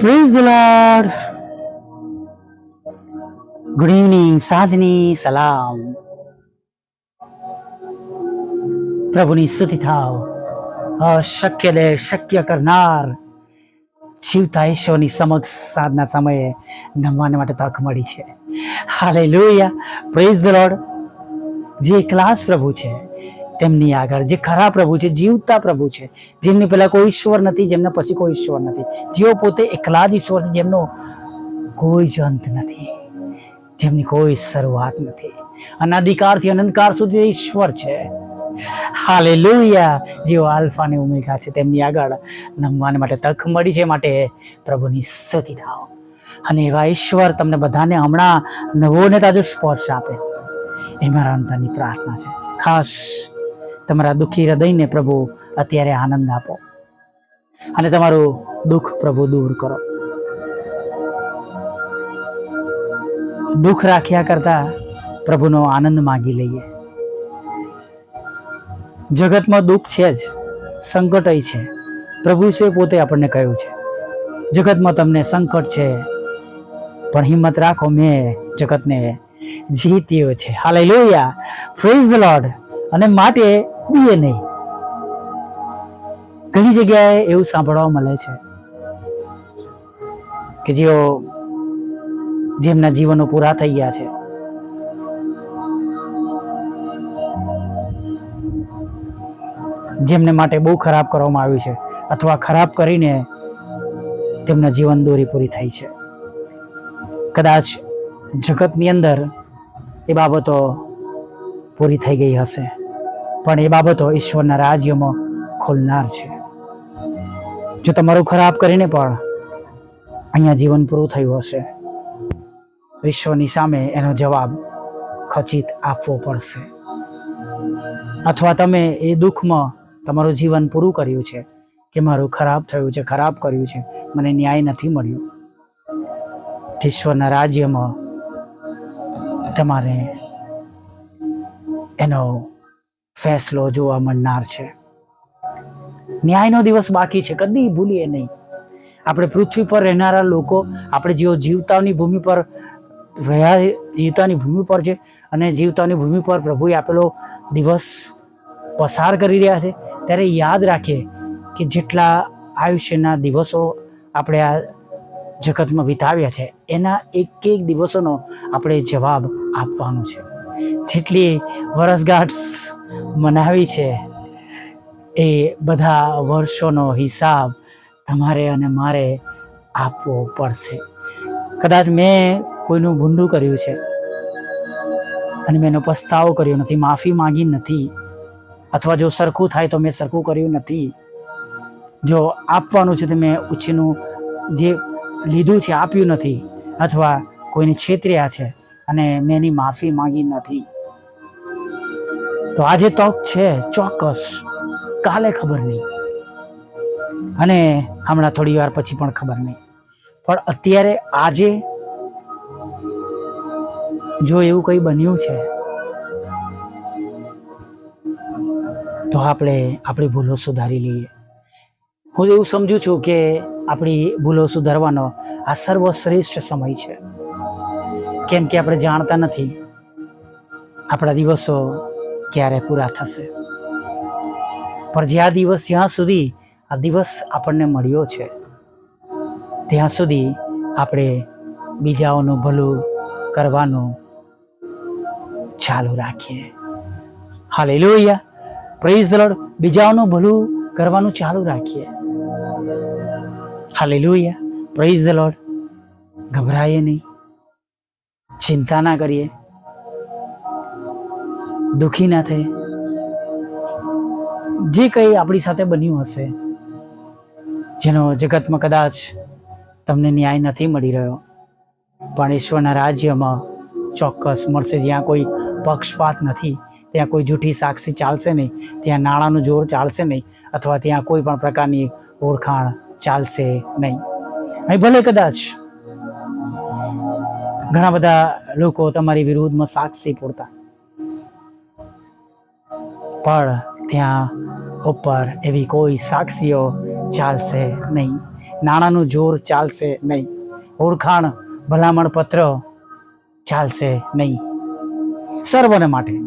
Praise the lord good evening સાંજની સલામ પ્રભુની સ્તુતિ થાવ. અશક્યને શક્ય કરનાર જીવતા ઈશ્વરની સમક્ષ સાધના સમયે નમવાને માટે તક મળી છે. Hallelujah praise the lord જે ક્લાસ પ્રભુ છે તેમની આગળ, જે ખરા પ્રભુ છે, જીવતા પ્રભુ છે, જેમની પહેલા કોઈ ઈશ્વર નથી, જેમના પછી કોઈ ઈશ્વર નથી. જેઓ પોતે એકલા જ ઈશ્વર છે, જેમનો કોઈ જ અંત નથી, જેમની કોઈ શરૂઆત નથી. અનાધિકારથી અનંતકાર સુધી ઈશ્વર છે. હાલે જેઓ આલ્ફા ને ઉમેગા છે, તેમની આગળ નમવાને માટે તક મળી છે માટે પ્રભુની સ્તુતિ થાવ અને એવા ઈશ્વર તમને બધાને હમણાં નવો ને તાજો સ્પર્શ આપે. એ મારા અંતરની પ્રાર્થના છે. ખાસ તમારા દુઃખી હૃદયને પ્રભુ અત્યારે આનંદ આપો. અને તમારું દુઃખ પ્રભુ દૂર કરો. દુઃખ રાખ્યા કરતા પ્રભુનો આનંદ માગી લઈએ. જગતમાં દુઃખ છે જ સંકટય છે. પ્રભુ છે પોતે આપણને કહ્યું છે. જગતમાં તમને સંકટ છે, પણ હિંમત રાખો મેં જગતને જીત્યો છે. હાલે લોહિયા ફ્રેઝ ધ લોર્ડ અને માટે બીએ નહીં. ઘણી જગ્યાએ એવું સાંભળવા મળે છે કે જેઓ જેમના જીવનો પૂરા થઈ ગયા છે. જેમને માટે બહુ ખરાબ કરવામાં આવ્યું છે અથવા ખરાબ કરીને તેમના જીવન દોરી પૂરી થઈ છે. કદાચ જગતની અંદર એ બાબતો પૂરી થઈ ગઈ હશે. પણ એ બાબતો ઈશ્વરના રાજ્યમાં ખોલનાર છે. જો તમારું ખરાબ કરીને પણ અહીંયા જીવન પૂરું થયું હશે, ઈશ્વરની સામે એનો જવાબ ખચિત આપવો પડશે. અથવા તમે એ દુઃખમાં તમારું જીવન પૂરું કર્યું છે કે મારું ખરાબ થયું છે, ખરાબ કર્યું છે, મને ન્યાય નથી મળ્યો. ઈશ્વરના રાજ્યમાં તમારે એનો ફેસલો જોવા મળનાર છે. ન્યાયનો દિવસ બાકી છે, કદી ભૂલીએ નહીં. આપણે પૃથ્વી પર રહેનારા લોકો આપણે જેઓ જીવતાની ભૂમિ પર રહ્યા જીવતાની ભૂમિ પર છે અને જીવતાની ભૂમિ પર પ્રભુએ આપેલો દિવસ પસાર કરી રહ્યા છે, ત્યારે યાદ રાખીએ કે જેટલા આયુષ્યના દિવસો આપણે આ જગતમાં વિતાવ્યા છે, એના એક એક દિવસોનો આપણે જવાબ આપવાનો છે. જેટલી વરસગાંઠ મનાવી છે, એ બધા વર્ષોનો હિસાબ તમારે અને મારે આપવો પડશે. કદાચ મેં કોઈનું ભૂંડું કર્યું છે અને મેં એનો પસ્તાવો કર્યો નથી, માફી માંગી નથી, અથવા જો સરખું થાય તો મેં સરખું કર્યું નથી. જો આપવાનું છે તો મેં ઉછીનું જે લીધું છે, આપ્યું નથી, અથવા કોઈને છેતર્યા છે અને મેં એની માફી માંગી નથી. તો આજે તક છે ચોક્કસ. કાલે ખબર નહીં. અને હમણાં થોડી વાર પછી પણ ખબર નહીં. પણ અત્યારે આજે જો એવું કંઈ બન્યું છે, તો આપણે આપણી ભૂલો સુધારી લઈએ. હું એવું સમજુ છું કે આપણી ભૂલો સુધારવાનો આ સર્વશ્રેષ્ઠ સમય છે. કેમ કે આપણે જાણતા નથી. આપણા દિવસો ક્યારે પૂરા થશે. પણ જે આ દિવસ જ્યાં સુધી આ દિવસ આપણને મળ્યો છે, ત્યાં સુધી આપણે બીજાઓનું ભલું કરવાનું ચાલુ રાખીએ. હાલે લોહિયા પ્રેઝ લોર્ડ બીજાઓનું ભલું કરવાનું ચાલુ રાખીએ. હાલે લોહિયા પ્રેઝ ધ ગભરાઈએ નહીં. ચિંતા ના કરીએ. દુઃખી ના થઈએ જે કંઈ આપણી સાથે બન્યું હશે, જેનો જગતમાં કદાચ તમને ન્યાય નથી મળી રહ્યો, પણ ઈશ્વરના રાજ્યમાં ચોક્કસ મળશે. જ્યાં કોઈ પક્ષપાત નથી, ત્યાં કોઈ જૂઠી સાક્ષી ચાલશે નહીં, ત્યાં નાણાંનું જોર ચાલશે નહીં, અથવા ત્યાં કોઈ પણ પ્રકારની ઓળખાણ ચાલશે નહીં. અહીં ભલે કદાચ ઘણા બધા લોકો તમારી વિરુદ્ધમાં સાક્ષી પૂરતા પણ ત્યાં ઉપર એવી કોઈ સાક્ષીઓ ચાલશે નહીં. નાણાંનું જોર ચાલશે નહીં. ઓળખાણ, ભલામણ પત્ર ચાલશે નહીં. સર્વને માટે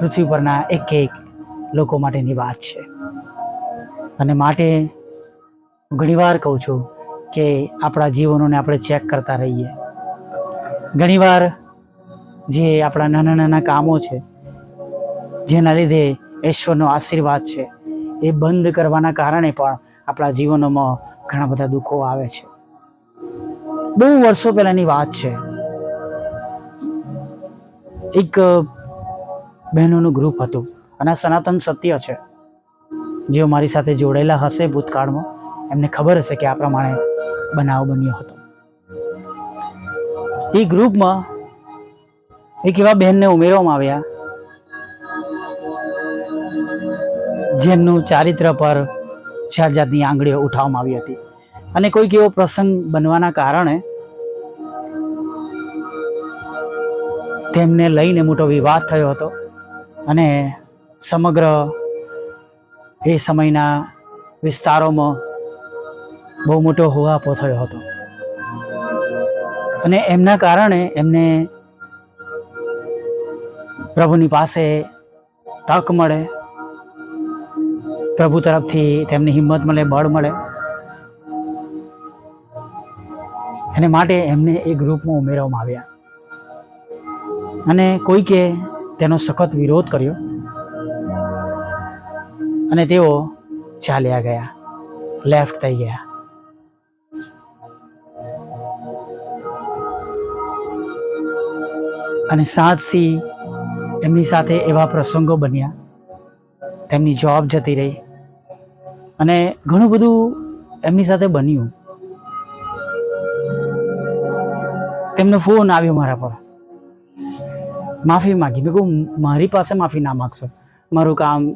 પૃથ્વી પરના એક એક લોકો માટેની વાત છે. અને માટે ઘણીવાર કહું છું કે આપણા જીવનોને આપણે ચેક કરતા રહીએ. ઘણીવાર જે આપણા નાના નાના કામો છે જેના લીધે ઈશ્વરનો આશીર્વાદ છે. એ બંધ કરવાના કારણે પણ આપણા જીવનોમાં ઘણા બધા દુઃખો આવે છે. બહુ વર્ષો પહેલાની વાત છે. એક બહેનોનું ગ્રુપ હતું અને આ સનાતન સત્ય છે. જેઓ મારી સાથે જોડાયેલા હશે ભૂતકાળમાં, એમને ખબર હશે કે આ પ્રમાણે બનાવ બન્યો હતો. એ ગ્રુપમાં એક એવા બહેનને ઉમેરવામાં આવ્યા જેમનું ચારિત્ર પર જાત જાતની આંગળીઓ ઉઠાવવામાં આવી હતી. અને કોઈક એવો પ્રસંગ બનવાના કારણે તેમને લઈને મોટો વિવાદ થયો હતો અને સમગ્ર એ સમયના વિસ્તારોમાં બહુ મોટો હોવાપો થયો હતો. અને એમના કારણે એમને પ્રભુની પાસે તક મળે પ્રભુ તરફથી તેમની હિંમત મળે, બળ મળે. એને માટે એમને એ ગ્રુપમાં ઉમેરવામાં આવ્યા. અને કોઈકે તેનો સખત વિરોધ કર્યો અને તેઓ ચાલ્યા ગયા લેફ્ટ થઈ ગયા. અને સાંજથી એમની સાથે એવા પ્રસંગો બન્યા. તેમની જોબ જતી રહી. અને ઘણું બધું એમની સાથે બન્યું. તેમનો ફોન આવ્યો મારા પર. માફી માગી. મેં કહું, મારી પાસે માફી ના માગશો. મારું કામ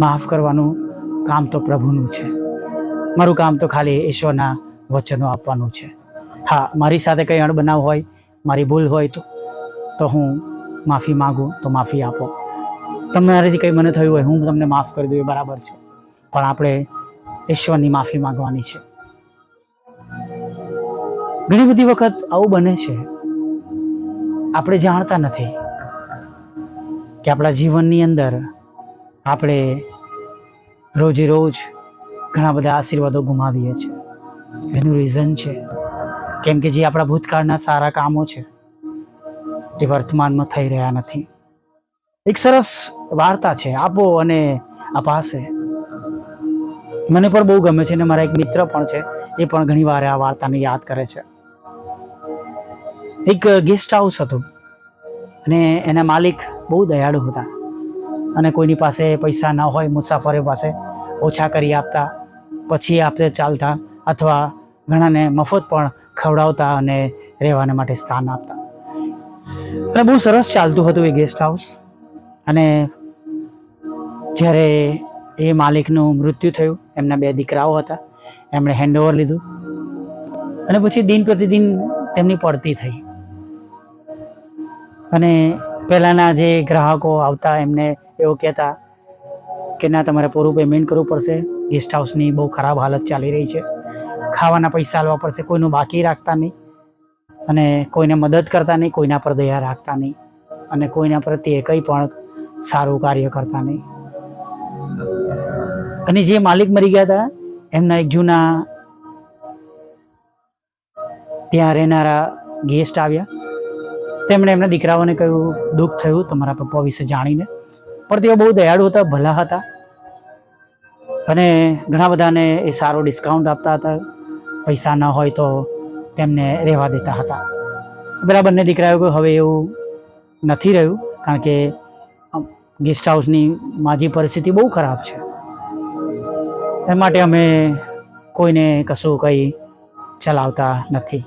માફ કરવાનું કામ તો પ્રભુનું છે. મારું કામ તો ખાલી ઈશ્વરના વચનો આપવાનું છે. હા, મારી સાથે કંઈ અણબનાવ હોય, મારી ભૂલ હોય તો તો હું માફી માગું, તો માફી આપો. તમારાથી કંઈ મને થયું હોય, હું તમને માફ કરી દઉં, એ બરાબર છે. પણ આપણે ઈશ્વરની માફી માંગવાની છે. ઘણી બધી વખત આવું બને છે. આપણે જાણતા નથી કે આપણા જીવનની અંદર આપણે રોજે રોજ ઘણા બધા આશીર્વાદો ગુમાવીએ છીએ. એનું રીઝન છે. કેમ કે જે આપણા ભૂતકાળના સારા કામો છે, એ વર્તમાનમાં થઈ રહ્યા નથી. એક સરસ વાર્તા છે, આપો અને અપાશે મને પણ બહુ ગમે છે અને મારા એક મિત્ર પણ છે, એ પણ ઘણી વાર આ વાર્તાને યાદ કરે છે. એક ગેસ્ટ હાઉસ હતું અને એના માલિક બહુ દયાળુ હતા અને કોઈની પાસે પૈસા ન હોય, મુસાફરો પાસે ઓછા કરી આપતા, પછી આપતે ચાલતા અથવા ઘણાને મફત પણ ખવડાવતા અને રહેવાને માટે સ્થાન આપતા. અને બહુ સરસ ચાલતું હતું એ ગેસ્ટ હાઉસ અને જ્યારે એ માલિકનું મૃત્યુ થયું. એમના બે દીકરાઓ હતા. એમણે હેન્ડઓવર લીધું. અને પછી દિન પ્રતિદિન તેમની પડતી થઈ. અને પહેલાંના જે ગ્રાહકો આવતા, એમને એવું કહેતા કે, ના, તમારે પૂરું પેમેન્ટ કરવું પડશે. ગેસ્ટ હાઉસની બહુ ખરાબ હાલત ચાલી રહી છે. ખાવાના પૈસા આલવા પડશે. કોઈનું બાકી રાખતા નહીં. અને કોઈને મદદ કરતા નહીં. કોઈના પર દયા રાખતા નહીં. અને કોઈના પ્રત્યે કંઈ પણ સારું કાર્ય કરતા નહીં. અને જે માલિક મરી ગયા હતા, એમના એક જૂના ત્યાં રહેનારા ગેસ્ટ આવ્યા. તેમણે એમના દીકરાઓને કહ્યું, દુઃખ થયું તમારા પપ્પા વિશે જાણીને. પણ તેઓ બહુ દયાળુ હતા, ભલા હતા. અને ઘણા બધાને એ સારો ડિસ્કાઉન્ટ આપતા હતા. પૈસા ન હોય તો તેમને રહેવા દેતા હતા. પેલા બંને દીકરાઓ હવે એવું નથી રહ્યું, કારણ કે ગેસ્ટ હાઉસની માજી પરિસ્થિતિ બહુ ખરાબ છે. એ માટે અમે કોઈને કશું કંઈ ચલાવતા નથી.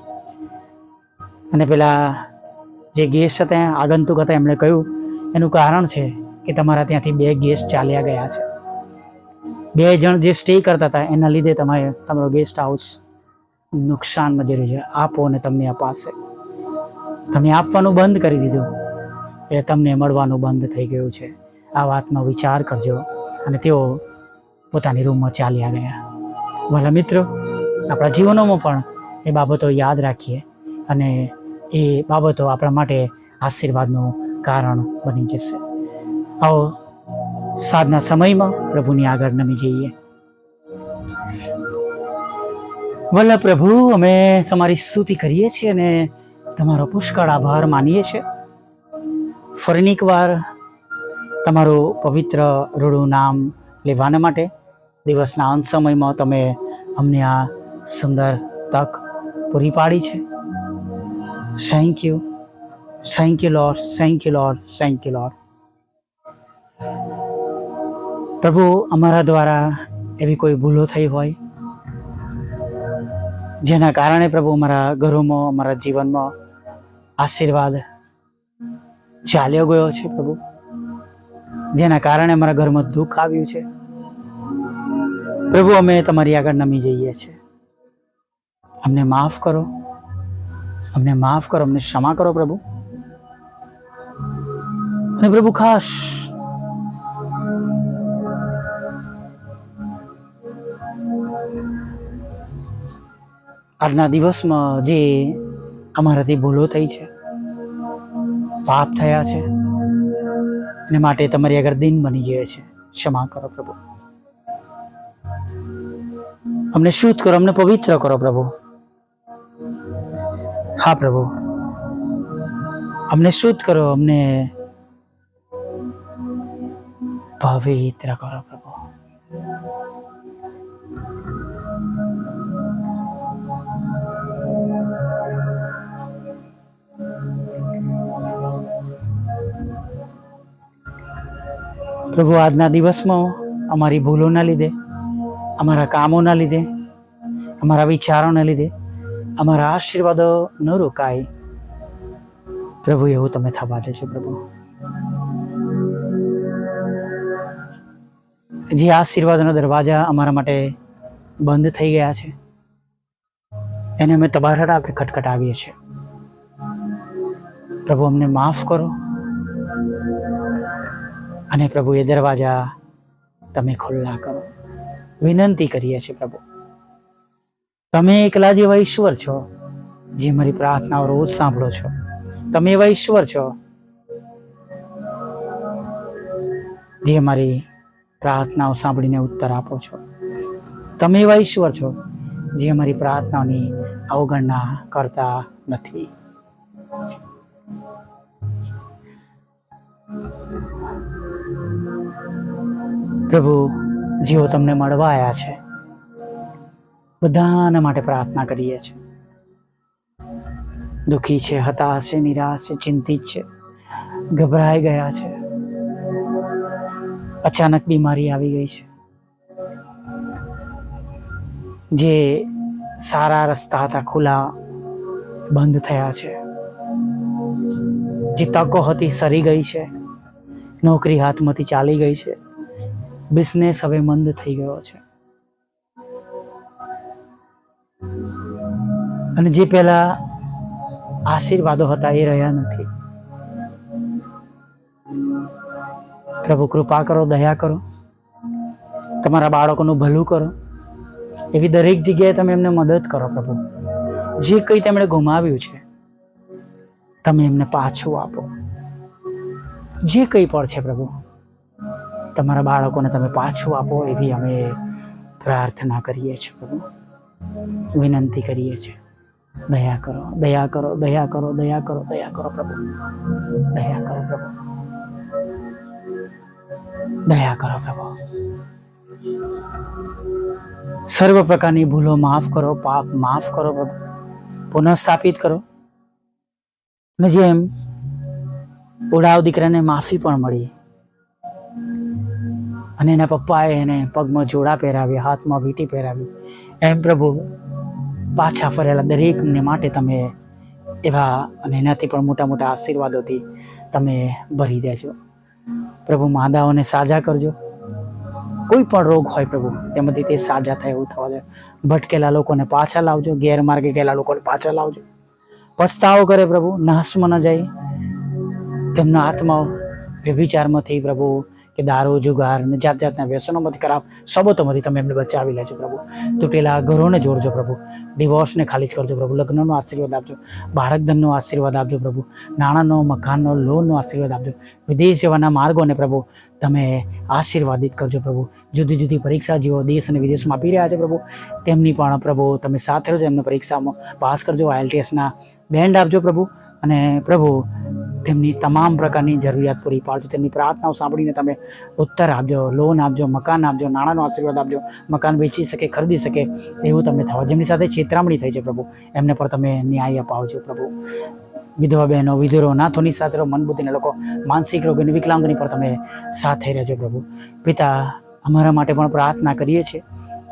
અને પેલા જે ગેસ્ટ હતા, આગંતુક હતા, એમણે કહ્યું, એનું કારણ છે કે તમારા ત્યાંથી બે ગેસ્ટ ચાલ્યા ગયા છે. બે જણ જે સ્ટે કરતા હતા, એના લીધે તમારે તમારો ગેસ્ટ હાઉસ નુકસાનમાં જઈ છે. આપો અને તમને અપાશે. તમે આપવાનું બંધ કરી દીધું. એટલે તમને મળવાનું બંધ થઈ ગયું છે. આ વાતનો વિચાર કરજો અને તેઓ પોતાની રૂમમાં ચાલ્યા ગયા. વાલા મિત્રો, આપણા જીવનોમાં પણ એ બાબતો યાદ રાખીએ અને એ બાબતો આપણા માટે આશીર્વાદનું કારણ બની જશે. આવો સાધના સમયમાં પ્રભુની આગળ નમી જઈએ. વલ્લભ પ્રભુ, અમે તમારી સ્તુતિ કરીએ છીએ અને તમારો પુષ્કળ આભાર માનીએ છીએ. ફરીની એક વાર તમારું પવિત્ર રૂડું નામ લેવાના માટે દિવસના અંત સમયમાં તમે અમને આ સુંદર તક પૂરી પાડી છે. Thank you thank you lord thank you lord thank you lord પ્રભુ, અમારા દ્વારા એવી કોઈ ભૂલો થઈ હોય? જેના કારણે પ્રભુ, અમારા ઘરોમાં, અમારા જીવનમાં આશીર્વાદ ચાલ્યો ગયો છે, પ્રભુ? જેના કારણે અમારા ઘરમાં દુઃખ આવ્યું છે. પ્રભુ, અમે તમારી આગળ નમી જઈએ છીએ. અમને માફ કરો. અમને માફ કરો. અમને ક્ષમા કરો પ્રભુ. અને પ્રભુ, ખાસ આજના દિવસમાં જે અમારાથી ભૂલો થઈ છે, પાપ થયા છે એને માટે તમારી આગળ દિન બની જાય છે. ક્ષમા કરો પ્રભુ. અમને શુદ્ધ કરો, અમને પવિત્ર કરો પ્રભુ. હા પ્રભુ. અમને શુદ્ધ કરો, અમને પવિત્ર કરો પ્રભુ. પ્રભુ, આજના દિવસમાં અમારી ભૂલોના લીધે, અમારા કામોના લીધે, અમારા વિચારોના લીધે, અમારા આશીર્વાદો ન રોકાય. પ્રભુ, એવું તમે થવા દેજો, પ્રભુ. જે આશીર્વાદના દરવાજા અમારા માટે બંધ થઈ ગયા છે, એને અમે તમારા આપે ખટખટાવીએ છીએ. પ્રભુ, અમને માફ કરો. અને પ્રભુ એ દરવાજા તમે ખુલ્લા કરો. વિનંતી કરીએ છીએ પ્રભુ. તમે એકલા જેવા ઈશ્વર છો, જે મારી પ્રાર્થનાઓ રોજ સાંભળો છો. તમે એવા ઈશ્વર છો, જે મારી પ્રાર્થનાઓ સાંભળીને ઉત્તર આપો છો. તમે એવા ઈશ્વર છો, જે અમારી પ્રાર્થનાઓની અવગણના કરતા નથી. પ્રભુ જેઓ તમને મળવા આવ્યા છે. બધાના માટે પ્રાર્થના કરીએ છીએ. દુઃખી છે, હતાશ છે, નિરાશ છે, ચિંતિત છે, ગભરાઈ ગયા છે. અચાનક બીમારી આવી ગઈ છે. જે સારા રસ્તા હતા, ખુલ્લા, બંધ થયા છે. જે તકો હતી, સરી ગઈ છે. નોકરી હાથમાંથી ચાલી ગઈ છે. બિઝનેસ હવે મંદ થઈ ગયો છે. અને જે પહેલા આશીર્વાદો હતા એ રહ્યા નથી. પ્રભુ કૃપા કરો, દયા કરો. તમારા બાળકોનું ભલું કરો. એવી દરેક જગ્યાએ તમે એમને મદદ કરો પ્રભુ. જે કંઈ તેમણે ગુમાવ્યું છે, તમે એમને પાછું આપો. જે કંઈ પણ છે પ્રભુ. તમારા બાળકોને તમે પાછું આપો એવી અમે પ્રાર્થના કરીએ છીએ વિનંતી કરીએ છીએ. દયા કરો દયા કરો દયા કરો દયા કરો દયા કરો પ્રભુ. દયા કરો પ્રભુ. દયા કરો પ્રભુ. સર્વ પ્રકારની ભૂલો માફ કરો, પાપ માફ કરો પ્રભુ. પુનઃસ્થાપિત કરો. અને જેમ ઉડાવ દીકરાને માફી પણ મળી અને એના પપ્પાએ એને પગમાં જોડા પહેરાવ્યા હાથમાં વીંટી પહેરાવી. એમ પ્રભુ, પાછા ફરેલા દરેકને માટે તમે એવા અને એનાથી પણ મોટા મોટા આશીર્વાદોથી તમે ભરી દેજો. પ્રભુ, માદાઓને સાજા કરજો. કોઈ પણ રોગ હોય પ્રભુ તેમાંથી તે સાજા થાય એવું થવા દે. ભટકેલા લોકોને પાછા લાવજો, ગેરમાર્ગે ગયેલા લોકોને પાછા લાવજો. પસ્તાવો કરે પ્રભુ, નાશમાં ન જાય. તેમના આત્માઓ વ્યભિચારમાંથી પ્રભુ કે દારૂ, જુગાર અને જાત જાતના વ્યસનોમાંથી ખરાબ સબતોમાંથી તમે એમને બચાવી લેજો પ્રભુ. તૂટેલા ઘરોને જોડજો પ્રભુ. ડિવોર્સને ખાલી જ કરજો પ્રભુ. લગ્નનો આશીર્વાદ આપજો. બાળકધનનો આશીર્વાદ આપજો પ્રભુ. નાણાંનો, મકાનનો, લોનનો આશીર્વાદ આપજો. વિદેશ જવાના માર્ગોને પ્રભુ, તમે આશીર્વાદિત કરજો પ્રભુ. જુદી જુદી પરીક્ષા જેઓ દેશ અને વિદેશમાં આપી રહ્યા છે પ્રભુ. તેમની પણ પ્રભુ, તમે સાથે રહેજો એમને પરીક્ષામાં પાસ કરજો. આઈએલટીએસના બેન્ડ આપજો પ્રભુ. અને પ્રભુ, તેમની તમામ પ્રકારની જરૂરિયાત પૂરી પાડજો. તેમની પ્રાર્થનાઓ સાંભળીને તમે ઉત્તર આપજો, લોન આપજો, મકાન આપજો, નાણાંનો આશીર્વાદ આપજો, મકાન વેચી શકે, ખરીદી શકે, એવું તમે થવા. જેમની સાથે છેતરામણી થઈ છે પ્રભુ, એમને પર તમે ન્યાય અપાવજો પ્રભુ. વિધવા બહેનો, વિધુરો, નાથોની સાથે રહો, મનબુદ્ધિના લોકો, માનસિક રોગોની, વિકલાંગની પર તમે સાથે રહેજો પ્રભુ. પિતા, અમારા માટે પણ પ્રાર્થના કરીએ છીએ,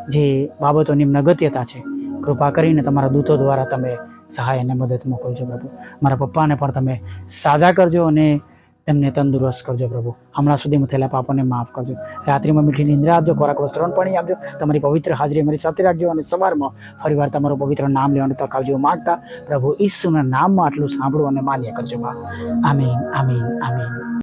જે બાબતોની અગત્યતા છે કૃપા કરીને તમારા દૂતો દ્વારા તમે સહાય અને મદદ મોકલજો પ્રભુ. મારા પપ્પાને પણ તમે સાજા કરજો અને તેમને તંદુરસ્ત કરજો પ્રભુ. હમણાં સુધીમાં થયેલા પાપોને માફ કરજો. રાત્રિમાં મીઠી નિંદ્રા આપજો, ખોરાક વસ્ત્રોણ પાણી આપજો. તમારી પવિત્ર હાજરી મારી સાથે રાખજો અને સવારમાં ફરીવાર તમારું પવિત્ર નામ લેવાનું તક આવજો માગતા પ્રભુ ઈસુના નામમાં આટલું સાંભળો અને માન્ય કરજો બા. આમીન આમીન આમીન.